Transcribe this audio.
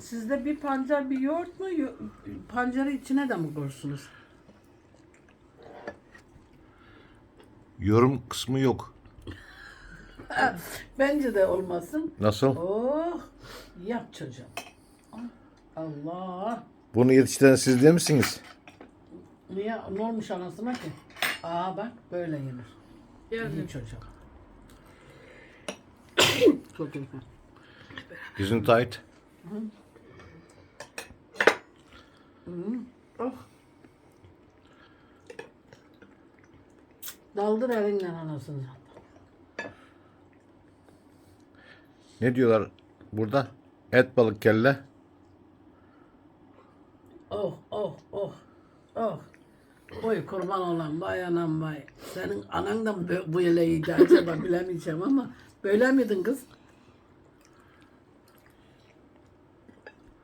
Sizde bir pancar bir yoğurt mu? Yo- Pancarı içine de mi koysunuz? Yorum kısmı yok. Bence de olmasın. Nasıl? Oh yap çocuğum. Allah. Bunu yetiştiren siz değil misiniz? Niye? Ne olmuş anasına ki? Aa bak böyle yenir. İyi çocuğum. Çok iyi. Gesundheit. Oh. Daldır elinle anasını. Ne diyorlar burada? Et balık kelle. Oh oh oh oh. Oy kurban olan vay anam vay. Senin anan da böyle iyiydi acaba bilemeyeceğim ama böyle miydin kız?